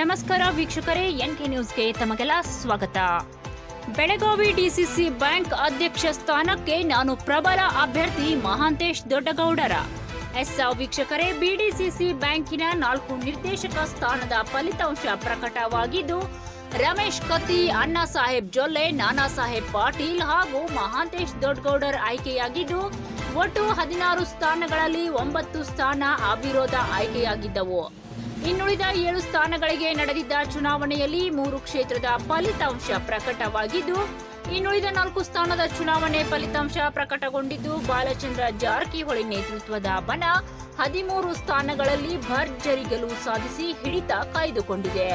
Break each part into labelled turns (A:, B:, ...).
A: ನಮಸ್ಕಾರ ವೀಕ್ಷಕರೇ, ಎನ್ಕೆ ನ್ಯೂಸ್ಗೆ ತಮಗೆಲ್ಲ ಸ್ವಾಗತ. ಬೆಳಗಾವಿ ಡಿಸಿಸಿ ಬ್ಯಾಂಕ್ ಅಧ್ಯಕ್ಷ ಸ್ಥಾನಕ್ಕೆ ನಾನು ಪ್ರಬಲ ಅಭ್ಯರ್ಥಿ ಮಹಾಂತೇಶ್ ದೊಡ್ಡಗೌಡರ. ಎಸ್ ವೀಕ್ಷಕರೇ, ಬಿಡಿಸಿಸಿ ಬ್ಯಾಂಕಿನ ನಾಲ್ಕು ನಿರ್ದೇಶಕ ಸ್ಥಾನದ ಫಲಿತಾಂಶ ಪ್ರಕಟವಾಗಿದ್ದು, ರಮೇಶ್ ಕತ್ತಿ ಅಣ್ಣಾ ಸಾಹೇಬ್ ಜೊಲ್ಲೆ ನಾನಾ ಸಾಹೇಬ್ ಪಾಟೀಲ್ ಹಾಗೂ ಮಹಾಂತೇಶ್ ದೊಡ್ಡಗೌಡರ್ ಆಯ್ಕೆಯಾಗಿದ್ದು, ಒಟ್ಟು ಹದಿನಾರು ಸ್ಥಾನಗಳಲ್ಲಿ ಒಂಬತ್ತು ಸ್ಥಾನ ಅವಿರೋಧ ಆಯ್ಕೆಯಾಗಿದ್ದವು. ಇನ್ನುಳಿದ ಏಳು ಸ್ಥಾನಗಳಿಗೆ ನಡೆದಿದ್ದ ಚುನಾವಣೆಯಲ್ಲಿ ಮೂರು ಕ್ಷೇತ್ರದ ಫಲಿತಾಂಶ ಪ್ರಕಟವಾಗಿದ್ದು, ಇನ್ನುಳಿದ ನಾಲ್ಕು ಸ್ಥಾನದ ಚುನಾವಣೆ ಫಲಿತಾಂಶ ಪ್ರಕಟಗೊಂಡಿದ್ದು, ಬಾಲಚಂದ್ರ ಜಾರಕಿಹೊಳಿ ನೇತೃತ್ವದ ಬಣ ಹದಿಮೂರು ಸ್ಥಾನಗಳಲ್ಲಿ ಭರ್ಜರಿ ಗೆಲುವು ಸಾಧಿಸಿ ಹಿಡಿತ ಕಾಯ್ದುಕೊಂಡಿದೆ.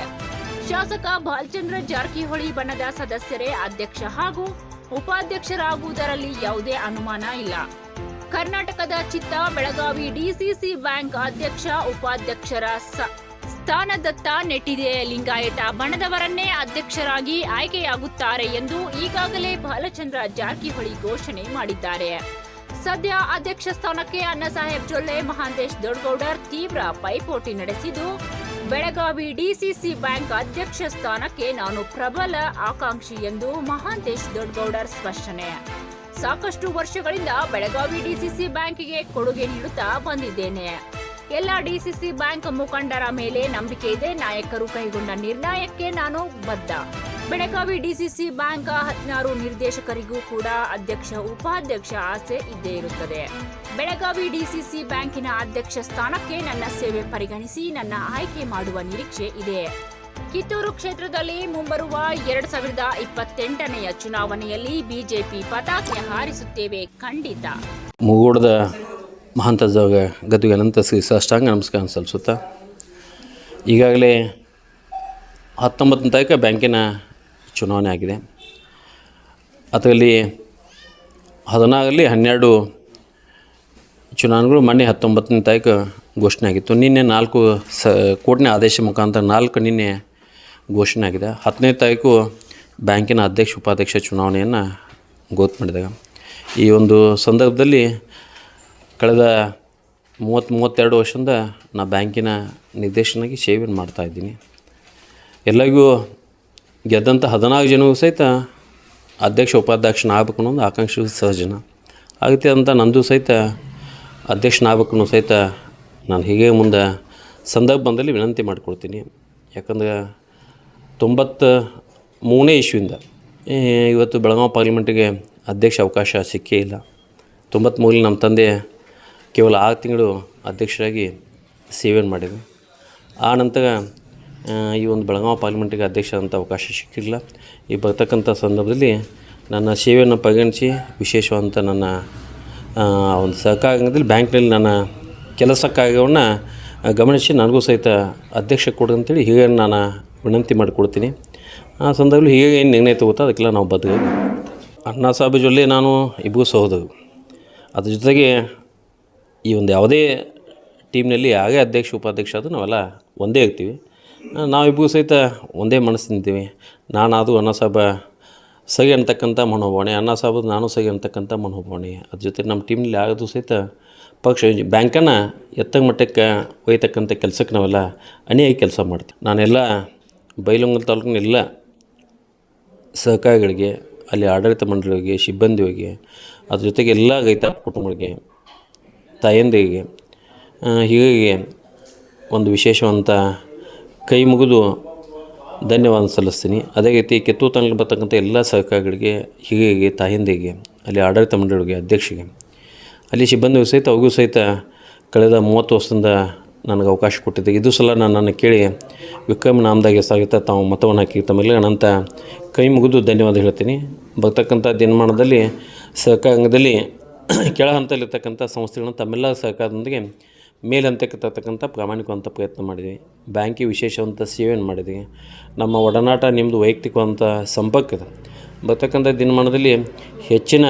A: ಶಾಸಕ ಬಾಲಚಂದ್ರ ಜಾರಕಿಹೊಳಿ ಬಣದ ಸದಸ್ಯರೇ ಅಧ್ಯಕ್ಷ ಹಾಗೂ ಉಪಾಧ್ಯಕ್ಷರಾಗುವುದರಲ್ಲಿ ಯಾವುದೇ ಅನುಮಾನ ಇಲ್ಲ. ಕರ್ನಾಟಕದ ಚಿತ್ತ ಬೆಳಗಾವಿ ಡಿಸಿಸಿ ಬ್ಯಾಂಕ್ ಅಧ್ಯಕ್ಷ ಉಪಾಧ್ಯಕ್ಷರ ಸ್ಥಾನದತ್ತ ನೆಟ್ಟಿದೆ ಲಿಂಗಾಯತ. ಬಣದವರನ್ನೇ ಅಧ್ಯಕ್ಷರಾಗಿ ಆಯ್ಕೆಯಾಗುತ್ತಾರೆ ಎಂದು ಈಗಾಗಲೇ ಬಾಲಚಂದ್ರ ಜಾರಕಿಹೊಳಿ ಘೋಷಣೆ ಮಾಡಿದ್ದಾರೆ. ಸದ್ಯ ಅಧ್ಯಕ್ಷ ಸ್ಥಾನಕ್ಕೆ ಅನ್ನಸಾಹೇಬ್ ಜೊಲ್ಲೆ, ಮಹಾಂತೇಶ್ ದೊಡ್ಡಗೌಡರ್ ತೀವ್ರ ಪೈಪೋಟಿ ನಡೆಸಿದ್ದು, ಬೆಳಗಾವಿ ಡಿಸಿಸಿ ಬ್ಯಾಂಕ್ ಅಧ್ಯಕ್ಷ ಸ್ಥಾನಕ್ಕೆ ನಾನು ಪ್ರಬಲ ಆಕಾಂಕ್ಷಿ ಎಂದು ಮಹಾಂತೇಶ್ ದೊಡ್ಡಗೌಡರ್ ಸ್ಪಷ್ಟನೆ. ಸಾಕಷ್ಟು ವರ್ಷಗಳಿಂದ ಬೆಳಗಾವಿ ಡಿಸಿಸಿ ಬ್ಯಾಂಕಿಗೆ ಕೊಡುಗೆ ನೀಡುತ್ತಾ ಬಂದಿದ್ದೇನೆ. ಎಲ್ಲ ಡಿಸಿಸಿ ಬ್ಯಾಂಕ್ ಮುಖಂಡರ ಮೇಲೆ ನಂಬಿಕೆ ಇದೆ. ನಾಯಕರು ಕೈಗೊಂಡ ನಿರ್ಣಯಕ್ಕೆ ನಾನು ಬದ್ಧ. ಬೆಳಗಾವಿ ಡಿಸಿಸಿ ಬ್ಯಾಂಕ್ ಹದಿನಾರು ನಿರ್ದೇಶಕರಿಗೂ ಕೂಡ ಅಧ್ಯಕ್ಷ, ಉಪಾಧ್ಯಕ್ಷ ಆಸೆ ಇದ್ದೇ ಇರುತ್ತದೆ. ಬೆಳಗಾವಿ ಡಿಸಿಸಿ ಬ್ಯಾಂಕಿನ ಅಧ್ಯಕ್ಷ ಸ್ಥಾನಕ್ಕೆ ನನ್ನ ಸೇವೆ ಪರಿಗಣಿಸಿ ನನ್ನ ಆಯ್ಕೆ ಮಾಡುವ ನಿರೀಕ್ಷೆ ಇದೆ. ಕಿತ್ತೂರು ಕ್ಷೇತ್ರದಲ್ಲಿ ಮುಂಬರುವ ಎರಡ್ ಸಾವಿರದ ಇಪ್ಪತ್ತೆಂಟನೆಯ ಚುನಾವಣೆಯಲ್ಲಿ ಬಿಜೆಪಿ ಪತಾಕೆ ಹಾರಿಸುತ್ತೇವೆ ಖಂಡಿತ.
B: ಮುಗೂಡದ ಮಹಂತ ಗದುಗೆ ಅನಂತ ಶ್ರೀ ಸಾಷ್ಟಾಂಗ ನಮಸ್ಕಾರ ಸಲ್ಲಿಸುತ್ತಾ. ಈಗಾಗಲೇ ಹತ್ತೊಂಬತ್ತನೇ ತಾರೀಕು ಬ್ಯಾಂಕಿನ ಚುನಾವಣೆ ಆಗಿದೆ. ಅದರಲ್ಲಿ ಹದಿನಾರಲ್ಲಿ ಹನ್ನೆರಡು ಚುನಾವಣೆಗಳು ಮೊನ್ನೆ ಹತ್ತೊಂಬತ್ತನೇ ತಾರೀಕು ಘೋಷಣೆ ಆಗಿತ್ತು. ನಿನ್ನೆ ನಾಲ್ಕು ಸ, ಕೋರ್ಟ್ನ ಆದೇಶ ಮುಖಾಂತರ ನಾಲ್ಕು ನಿನ್ನೆ ಘೋಷಣೆ ಆಗಿದೆ ಹತ್ತನೇ ತಾರೀಕು ಬ್ಯಾಂಕಿನ ಅಧ್ಯಕ್ಷ, ಉಪಾಧ್ಯಕ್ಷ ಚುನಾವಣೆಯನ್ನು ಗೋತ್ ಮಾಡಿದಾಗ. ಈ ಒಂದು ಸಂದರ್ಭದಲ್ಲಿ ಕಳೆದ ಮೂವತ್ತು, ಮೂವತ್ತೆರಡು ವರ್ಷದಿಂದ ನಾ ಬ್ಯಾಂಕಿನ ನಿರ್ದೇಶನಾಗಿ ಸೇವೆಯನ್ನು ಮಾಡ್ತಾಯಿದ್ದೀನಿ ಎಲ್ಲರಿಗೂ ಗೆದ್ದಂಥ ಹದಿನಾಲ್ಕು ಜನಗೂ ಸಹಿತ ಅಧ್ಯಕ್ಷ, ಉಪಾಧ್ಯಕ್ಷನ ಆಗ್ಬೇಕು ಅನ್ನೋದು ಆಕಾಂಕ್ಷೆ ಸಹಜನ. ಆಗತ್ತೆ ಅಂತ ನಂದು ಸಹಿತ ಅಧ್ಯಕ್ಷನಾಗಬೇಕು ಅನ್ನೋ ಸಹಿತ ನಾನು ಹೀಗೆ ಮುಂದೆ ಸಂದರ್ಭ ಬಂದಲ್ಲಿ ವಿನಂತಿ ಮಾಡಿಕೊಡ್ತೀನಿ ಯಾಕಂದ್ರೆ ತೊಂಬತ್ತ ಮೂರನೇ ಇಶ್ವಿಂದ ಇವತ್ತು ಬೆಳಗಾವಿ ಪಾರ್ಲಿಮೆಂಟಿಗೆ ಅಧ್ಯಕ್ಷ ಅವಕಾಶ ಸಿಕ್ಕೇ ಇಲ್ಲ. ತೊಂಬತ್ತ್ಮೂರಲ್ಲಿ ನಮ್ಮ ತಂದೆ ಕೇವಲ ಆರು ತಿಂಗಳು ಅಧ್ಯಕ್ಷರಾಗಿ ಸೇವೆಯನ್ನು ಮಾಡಿದ್ವಿ ಆ ನಂತರ ಈ ಒಂದು ಬೆಳಗಾವಿ ಪಾರ್ಲಿಮೆಂಟಿಗೆ ಅಧ್ಯಕ್ಷ ಅಂತ ಅವಕಾಶ ಸಿಕ್ಕಿಲ್ಲ ಈ ಬರ್ತಕ್ಕಂಥ ಸಂದರ್ಭದಲ್ಲಿ ನನ್ನ ಸೇವೆಯನ್ನು ಪರಿಗಣಿಸಿ ವಿಶೇಷವಾದಂಥ ನನ್ನ ಒಂದು ಸಹಕಾರದಲ್ಲಿ ಬ್ಯಾಂಕ್ನಲ್ಲಿ ನನ್ನ ಕೆಲಸ ಗಮನಿಸಿ ನನಗೂ ಸಹಿತ ಅಧ್ಯಕ್ಷ ಕೊಡು ಅಂತೇಳಿ ಹೀಗೆ ನಾನು ವಿನಂತಿ ಮಾಡಿಕೊಡ್ತೀನಿ. ಆ ಸಂದರ್ಭದಲ್ಲಿ ಹೀಗೆ ಏನು ನಿರ್ಣಯ ತಗೋತಾ ಅದಕ್ಕೆಲ್ಲ ನಾವು ಬದ್ಧ ಅಣ್ಣಾ ಸಾಹೇಬ್ ಜೊಲ್ಲೆ ನಾನು ಇಬ್ಬರು ಸಹೋದರು ಅದ್ರ ಜೊತೆಗೆ ಈ ಒಂದು ಯಾವುದೇ ಟೀಮ್ನಲ್ಲಿ ಯಾರೇ ಅಧ್ಯಕ್ಷ, ಉಪಾಧ್ಯಕ್ಷ ಆದರೂ ನಾವೆಲ್ಲ ಒಂದೇ ಇರ್ತೀವಿ. ನಾವಿಬ್ಬರು ಸಹಿತ ಒಂದೇ ಮನಸ್ಸು ನಿಂತೀವಿ. ನಾನು ಅದು ಅಣ್ಣ ಸಾಹೇಬ ಸರಿ ಅಂತಕ್ಕಂಥ ಮನೋಭಾವನೆ, ಅಣ್ಣ ಸಾಹೇಬ್ ನಾನು ಸರಿ ಅಂತಕ್ಕಂಥ ಮನೋಭಾವನೆ. ಅದ್ರ ಜೊತೆ ನಮ್ಮ ಟೀಮ್ನಲ್ಲಿ ಯಾವುದು ಸಹಿತ ಪಕ್ಷ, ಬ್ಯಾಂಕನ್ನು ಎತ್ತಂಗ ಮಟ್ಟಕ್ಕೆ ಒಯ್ತಕ್ಕಂಥ ಕೆಲಸಕ್ಕೆ ನಾವೆಲ್ಲ ಅನೇಕ ಕೆಲಸ ಮಾಡ್ತೀವಿ. ನಾನೆಲ್ಲ ಬೈಲೊಂಗಲ್ ತಾಲೂಕಿನ ಎಲ್ಲ ಸಹಕಾರಿಗಳಿಗೆ, ಅಲ್ಲಿ ಆಡಳಿತ ಮಂಡಳಿಗೆ ಸಿಬ್ಬಂದಿಗಳಿಗೆ ಅದ್ರ ಜೊತೆಗೆ ಎಲ್ಲ ರೈತ ಕುಟುಂಬಗಳಿಗೆ, ತಾಯಂದಿರಿಗೆ ಹೀಗಾಗಿ ಹೀಗೆ ಒಂದು ವಿಶೇಷವಂತ ಕೈ ಮುಗಿದು ಧನ್ಯವಾದ ಸಲ್ಲಿಸ್ತೀನಿ. ಅದೇ ರೀತಿ ಕಿತ್ತೂರು ತಾಲೂಕಿಗೆ ಬರ್ತಕ್ಕಂಥ ಎಲ್ಲ ಸಹಕಾರಿಗಳಿಗೆ ಹೀಗೆ ತಾಯಂದಿಗೆ ಅಲ್ಲಿ ಆಡಳಿತ ಮಂಡಳಿಗೆ, ಅಧ್ಯಕ್ಷರಿಗೆ, ಅಲ್ಲಿ ಸಿಬ್ಬಂದಿಗೂ ಸಹಿತ, ಅವ್ರಿಗೂ ಸಹಿತ ಕಳೆದ ಮೂವತ್ತು ವರ್ಷದಿಂದ ನನಗೆ ಅವಕಾಶ ಕೊಟ್ಟಿದ್ದೆ ಇದು ಸಲ ನಾನು ನನ್ನ ಕೇಳಿ ವಿಕ್ರಮ್ ನಾಮದಾಗೆ ಸಾಗಿತ ತಾವು ಮತವನ್ನು ಹಾಕಿ ತಮ್ಮೆಲ್ಲ ಅನಂತ ಕೈ ಮುಗಿದು ಧನ್ಯವಾದ ಹೇಳ್ತೀನಿ. ಬರ್ತಕ್ಕಂಥ ದಿನಮಾನದಲ್ಲಿ ಸಹಕಾರಂಗದಲ್ಲಿ ಕೆಳ ಹಂತದಲ್ಲಿರ್ತಕ್ಕಂಥ ಸಂಸ್ಥೆಗಳನ್ನು ತಮ್ಮೆಲ್ಲ ಸಹಕಾರದೊಂದಿಗೆ ಮೇಲಂತಕ್ಕೆ ತರ್ತಕ್ಕಂಥ ಪ್ರಾಮಾಣಿಕವಂಥ ಪ್ರಯತ್ನ ಮಾಡಿದ್ವಿ. ಬ್ಯಾಂಕಿಗೆ ವಿಶೇಷವಂಥ ಸೇವೆಯನ್ನು ಮಾಡಿದ್ವಿ. ನಮ್ಮ ಒಡನಾಟ ನಿಮ್ಮದು ವೈಯಕ್ತಿಕವಂಥ ಸಂಪರ್ಕ ಬರ್ತಕ್ಕಂಥ ದಿನಮಾನದಲ್ಲಿ ಹೆಚ್ಚಿನ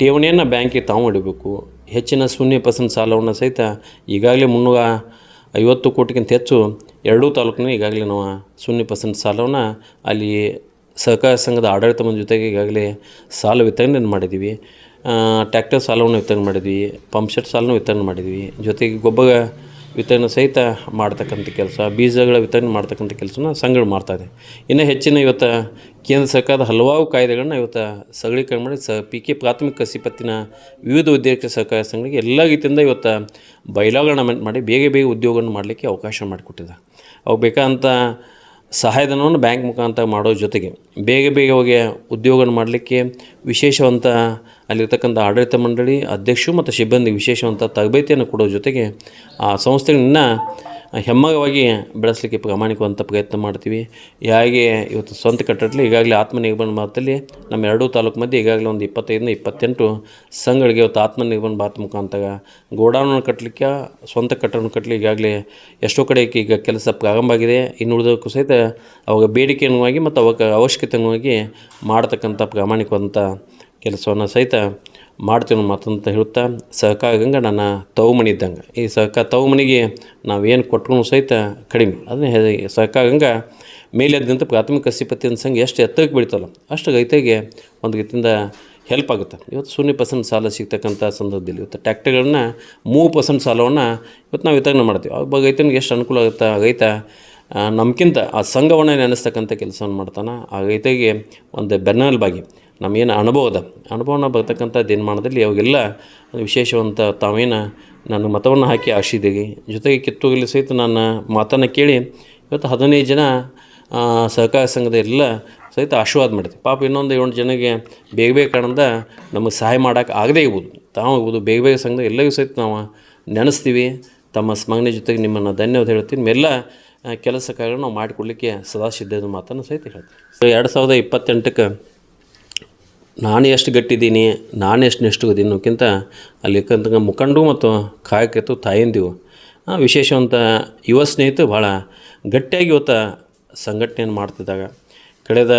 B: ಠೇವಣಿಯನ್ನು ಬ್ಯಾಂಕಿಗೆ ತಾವು ಹೊಡಿಬೇಕು ಹೆಚ್ಚಿನ ಶೂನ್ಯ ಪರ್ಸೆಂಟ್ ಸಾಲವನ್ನು ಸಹಿತ ಈಗಾಗಲೇ ಮುನ್ನೂರ ಐವತ್ತು ಕೋಟಿಗಿಂತ ಹೆಚ್ಚು ಎರಡೂ ತಾಲೂಕಿನ ಈಗಾಗಲೇ ನಾವು ಶೂನ್ಯ ಪರ್ಸೆಂಟ್ ಸಾಲವನ್ನು ಅಲ್ಲಿ ಸಹಕಾರ ಸಂಘದ ಆಡಳಿತ ಮಂದಿ ಜೊತೆಗೆ ಈಗಾಗಲೇ ಸಾಲ ವಿತರಣೆ ಮಾಡಿದ್ದೀವಿ. ಟ್ಯಾಕ್ಟರ್ ಸಾಲವನ್ನು ವಿತರಣೆ ಮಾಡಿದ್ವಿ ಪಂಪ್ ಸೆಟ್ ಸಾಲನೂ ವಿತರಣೆ ಮಾಡಿದ್ವಿ ಜೊತೆಗೆ ಗೊಬ್ಬರ ವಿತರಣೆ ಸಹಿತ ಮಾಡ್ತಕ್ಕಂಥ ಕೆಲಸ, ಬೀಜಗಳ ವಿತರಣೆ ಮಾಡ್ತಕ್ಕಂಥ ಕೆಲಸನ ಸಂಘಗಳು ಇದೆ. ಇನ್ನು ಹೆಚ್ಚಿನ ಇವತ್ತು ಕೇಂದ್ರ ಸರ್ಕಾರದ ಹಲವಾರು ಕಾಯ್ದೆಗಳನ್ನ ಇವತ್ತು ಸಗಳೀಕರಣ ಮಾಡಿ ಸ, ಪಿ ಕೆ ಪ್ರಾಥಮಿಕ ಕಸಿ ಪತ್ತಿನ ವಿವಿಧ ಉದ್ಯೋಗ ಸಹಕಾರ ಸಂಘಗಳಿಗೆ ಎಲ್ಲ ರೀತಿಯಿಂದ ಇವತ್ತು ಬೈಲಾಗಳನ್ನ ಅಮೆಂಟ್ ಮಾಡಿ, ಬೇಗ ಬೇಗ ಉದ್ಯೋಗವನ್ನು ಮಾಡಲಿಕ್ಕೆ ಅವಕಾಶ ಮಾಡಿಕೊಟ್ಟಿದೆ ಅವು ಬೇಕಾದಂಥ ಸಹಾಯಧನವನ್ನು ಬ್ಯಾಂಕ್ ಮುಖಾಂತರ ಮಾಡೋ ಜೊತೆಗೆ ಬೇಗ ಬೇಗ ಹೋಗಿ ಉದ್ಯೋಗ ಮಾಡಲಿಕ್ಕೆ ವಿಶೇಷವಂತ ಅಲ್ಲಿರ್ತಕ್ಕಂಥ ಆಡಳಿತ ಮಂಡಳಿ ಅಧ್ಯಕ್ಷರು ಮತ್ತು ಸಿಬ್ಬಂದಿ ವಿಶೇಷವಂತ ತರಬೇತಿಯನ್ನು ಕೊಡೋ ಜೊತೆಗೆ ಆ ಸಂಸ್ಥೆಗಳನ್ನ ಹೆಮ್ಮಗವಾಗಿ ಬೆಳೆಸಲಿಕ್ಕೆ ಪ್ರಾಮಾಣಿಕವಂಥ ಪ್ರಯತ್ನ ಮಾಡ್ತೀವಿ. ಹೇಗೆ ಇವತ್ತು ಸ್ವಂತ ಕಟ್ಟಡಲಿ ಈಗಾಗಲೇ ಆತ್ಮನಿರ್ಭರ ಭಾರತದಲ್ಲಿ ನಮ್ಮ ಎರಡೂ ತಾಲೂಕು ಮಧ್ಯೆ ಈಗಾಗಲೇ ಒಂದು ಇಪ್ಪತ್ತೈದರಿಂದ ಇಪ್ಪತ್ತೆಂಟು ಸಂಘಗಳಿಗೆ ಇವತ್ತು ಆತ್ಮನಿರ್ಭರ ಭಾರತ ಮುಖಾಂತರ ಗೋಡಾವನ್ನು ಕಟ್ಟಲಿಕ್ಕೆ, ಸ್ವಂತ ಕಟ್ಟಡವನ್ನು ಕಟ್ಟಲಿ ಈಗಾಗಲೇ ಎಷ್ಟೋ ಕಡೆ ಈಗ ಕೆಲಸ ಪ್ರಾರಂಭ ಆಗಿದೆ. ಇನ್ನು ಉಳಿದಕ್ಕೂ ಸಹಿತ ಅವಾಗ ಬೇಡಿಕೆ ಅನುವಾಗಿ ಮತ್ತು ಅವಾಗ ಅವಶ್ಯಕತೆ ಅನುವಾಗಿ ಮಾಡತಕ್ಕಂಥ ಪ್ರಾಮಾಣಿಕವಂಥ ಕೆಲಸವನ್ನು ಸಹಿತ ಮಾಡ್ತೀವಿ ಮಾತಂತ ಹೇಳುತ್ತಾ ಸಹಕಾರ ಆಗಂಗೆ ನನ್ನ ತವು ಮನೆ ಇದ್ದಂಗೆ. ಈ ಸಹಕಾರ ತವು ಮನೆಗೆ ನಾವೇನು ಕೊಟ್ಕೊಂಡು ಸಹಿತ ಕಡಿಮೆ. ಅದನ್ನ ಸಹಕ ಸಹಕಾರ ಮೇಲೆ ಮೇಲೆದ್ದಂತ ಪ್ರಾಥಮಿಕ ಕಸಿಪತಿ ಸಂಘ ಎಷ್ಟು ಎತ್ತರಕ್ಕೆ ಬೆಳಿತಲ್ಲ ಅಷ್ಟು ರೈತರಿಗೆ ಒಂದು ರೀತಿಯಿಂದ ಹೆಲ್ಪ್ ಆಗುತ್ತೆ. ಇವತ್ತು ಶೂನ್ಯ ಪರ್ಸೆಂಟ್ ಸಾಲ ಸಿಗ್ತಕ್ಕಂಥ ಸಂದರ್ಭದಲ್ಲಿ ಇವತ್ತು ಟ್ಯಾಕ್ಟರ್ಗಳನ್ನ ಮೂರು ಪರ್ಸೆಂಟ್ ಸಾಲವನ್ನು ಇವತ್ತು ನಾವು ವಿತರಣೆ ಮಾಡ್ತೀವಿ. ಒಬ್ಬ ರೈತನಿಗೆ ಎಷ್ಟು ಅನುಕೂಲ ಆಗುತ್ತೆ ರೈತ ನಮ್ಗಿಂತ ಆ ಸಂಘವನ್ನು ನೆನೆಸ್ತಕ್ಕಂಥ ಕೆಲಸವನ್ನು ಮಾಡ್ತಾನೆ. ಆ ರೈತರಿಗೆ ಒಂದು ಬೆನ್ನೆಲುಬಾಗಿ ನಮಗೇನು ಅನುಭವ ಅದ. ಅನುಭವನ ಬರ್ತಕ್ಕಂಥ ದಿನಮಾನದಲ್ಲಿ ಅವಾಗೆಲ್ಲ ವಿಶೇಷವಂತ ತಾವೇನು ನನ್ನ ಮತವನ್ನು ಹಾಕಿ ಆಶಿದ್ದೀವಿ ಜೊತೆಗೆ ಕಿತ್ತೂರಲ್ಲಿ ಸಹಿತ ನನ್ನ ಮಾತನ್ನು ಕೇಳಿ ಇವತ್ತು ಹದಿನೈದು ಜನ ಸಹಕಾರ ಸಂಘದ ಎಲ್ಲ ಸಹಿತ ಆಶೀರ್ವಾದ ಮಾಡಿದೆ ಪಾಪ ಇನ್ನೊಂದು ಏಳು ಜನಗೆ ಬೇಗ ಬೇಗ ಕಾರಣದ ನಮಗೆ ಸಹಾಯ ಮಾಡೋಕೆ ಆಗದೇ ಇರ್ಬೋದು. ತಾವು ಬೇಗ ಬೇಗ ಸಂಘದ ಎಲ್ಲರಿಗೂ ಸಹಿತ ನಾವು ನೆನೆಸ್ತೀವಿ. ತಮ್ಮ ಸ್ಮರಣೆ ಜೊತೆಗೆ ನಿಮ್ಮನ್ನು ಧನ್ಯವಾದ ಹೇಳ್ತೀನಿ ಎಲ್ಲ ಕೆಲಸ ಕಾರ್ಯಗಳನ್ನು ನಾವು ಮಾಡಿಕೊಡ್ಲಿಕ್ಕೆ ಸದಾ ಸಿದ್ಧದ ಮಾತನ್ನು ಸಹಿತ ಹೇಳ್ತೀವಿ ಸೊ ಎರಡು ಸಾವಿರದ ಇಪ್ಪತ್ತೆಂಟಕ್ಕೆ ನಾನು ಎಷ್ಟು ಗಟ್ಟಿದ್ದೀನಿ, ನಾನು ಎಷ್ಟು ನೆಷ್ಟು ಅನ್ನೋಕ್ಕಿಂತ ಅಲ್ಲಿ ಕಂತ ಮುಖಂಡು ಮತ್ತು ಕಾಯಕತ್ತು ತಾಯಂದಿವು ವಿಶೇಷವಂತ ಯುವ ಸ್ನೇಹಿತರು ಭಾಳ ಗಟ್ಟಿಯಾಗಿ ಇವತ್ತು ಸಂಘಟನೆಯನ್ನು ಮಾಡ್ತಿದ್ದಾಗ. ಕಳೆದ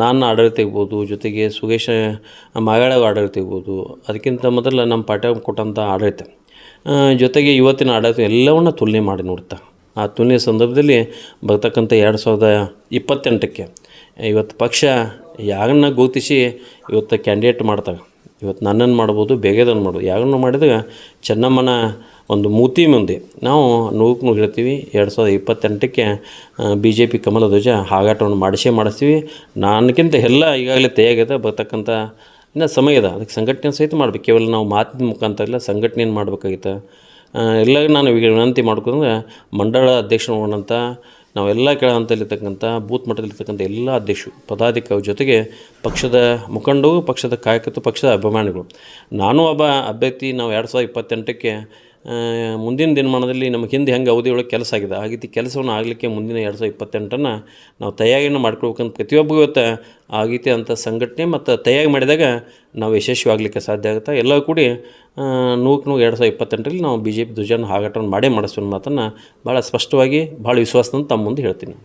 B: ನಾನು ಆಡಳಿತ ಇರ್ಬೋದು, ಜೊತೆಗೆ ಸುಗೇಶ ಮಾಗಾಳ ಆಡಳಿತ ಇರ್ಬೋದು, ಅದಕ್ಕಿಂತ ಮೊದಲು ನಮ್ಮ ಪಾಠ ಕೊಟ್ಟಂಥ ಆಡಳಿತ. ಜೊತೆಗೆ ಇವತ್ತಿನ ಆಡಳಿತ ಎಲ್ಲವನ್ನ ತುಲನೆ ಮಾಡಿ ನೋಡ್ತಾ. ಆ ತುಲನೆ ಸಂದರ್ಭದಲ್ಲಿ ಬರ್ತಕ್ಕಂಥ ಎರಡು ಸಾವಿರದ ಇಪ್ಪತ್ತೆಂಟಕ್ಕೆ ಇವತ್ತು ಪಕ್ಷ ಯಾರನ್ನ ಗುರುತಿಸಿ ಇವತ್ತು ಕ್ಯಾಂಡಿಡೇಟ್ ಮಾಡ್ತಾರೆ ಇವತ್ತು ನನ್ನನ್ನು ಮಾಡ್ಬೋದು ಬೇಗದನ್ನು ಮಾಡ್ಬೋದು. ಯಾರನ್ನು ಮಾಡಿದಾಗ ಚೆನ್ನಮ್ಮನ ಒಂದು ಮೂತಿ ಮುಂದೆ ನಾವು ನೂಕು ನೂರು ಹೇಳ್ತೀವಿ. ಎರಡು ಸಾವಿರದ ಇಪ್ಪತ್ತೆಂಟಕ್ಕೆ ಬಿ ಜೆ ಪಿ ಕಮಲ ಧ್ವಜ ಹಾಗಾಟವನ್ನು ಮಾಡಿಸೇ ಮಾಡಿಸ್ತೀವಿ. ನನಗಿಂತ ಎಲ್ಲ ಈಗಾಗಲೇ ತಯಾಗಿದೆ ಬರ್ತಕ್ಕಂಥ ಇನ್ನು ಸಮಯ ಅದ ಅದಕ್ಕೆ ಸಂಘಟನೆ ಸಹಿತ ಮಾಡ್ಬೇಕು. ಕೇವಲ ನಾವು ಮಾತಿನ ಮುಖಾಂತರ ಇಲ್ಲ, ಸಂಘಟನೆಯನ್ನು ಮಾಡಬೇಕಾಗಿತ್ತು. ಎಲ್ಲ ನಾನು ವಿನಂತಿ ಮಾಡ್ಕೊಂಡ್ರೆ ಮಂಡಳ ಅಧ್ಯಕ್ಷರುಗಳಂತ ನಾವೆಲ್ಲ ಕೆಳ ಹಂತದಲ್ಲಿರ್ತಕ್ಕಂಥ ಬೂತ್ ಮಟ್ಟದಲ್ಲಿರ್ತಕ್ಕಂಥ ಎಲ್ಲ ಅಧ್ಯಕ್ಷರು ಪದಾಧಿಕಾರಿ ಜೊತೆಗೆ ಪಕ್ಷದ ಮುಖಂಡರು, ಪಕ್ಷದ ಕಾಯಕತ್ತು ಪಕ್ಷದ ಅಭಿಮಾನಿಗಳು. ನಾನು ಒಬ್ಬ ಅಭ್ಯರ್ಥಿ, ನಾವು ಎರಡು ಸಾವಿರದ ಇಪ್ಪತ್ತೆಂಟಕ್ಕೆ ಮುಂದಿನ ದಿನಮಾನದಲ್ಲಿ ನಮಗೆ ಹಿಂದೆ ಹೆಂಗೆ ಅವಧಿಯೊಳಗೆ ಕೆಲಸ ಆಗಿದೆ, ಆ ರೀತಿ ಕೆಲಸವನ್ನು ಆಗಲಿಕ್ಕೆ ಮುಂದಿನ ಎರಡು ಸಾವಿರ ಇಪ್ಪತ್ತೆಂಟನ್ನು ನಾವು ತಯಾರಿಯನ್ನು ಮಾಡ್ಕೊಳ್ಬೇಕಂತ ಪ್ರತಿಯೊಬ್ಬ ಇವತ್ತು ಆ ರೀತಿ ಅಂಥ ಸಂಘಟನೆ ಮತ್ತು ತಯಾರಿ ಮಾಡಿದಾಗ ನಾವು ಯಶಸ್ವಿ ಆಗಲಿಕ್ಕೆ ಸಾಧ್ಯ ಆಗುತ್ತೆ. ಎಲ್ಲರೂ ಕೂಡಿ ನೂಕು ನೂರು ಎರಡು ಸಾವಿರ ಇಪ್ಪತ್ತೆಂಟರಲ್ಲಿ ನಾವು ಬಿ ಜೆ ಪಿ ಧ್ವಜನ ಹಾಗಾಟವನ್ನು ಮಾಡೇ ಮಾಡಿಸ್ತೀವಿ ಮಾತನ್ನು ಭಾಳ ಸ್ಪಷ್ಟವಾಗಿ ಭಾಳ ವಿಶ್ವಾಸದಿಂದ ತಮ್ಮ ಮುಂದೆ ಹೇಳ್ತೀನಿ.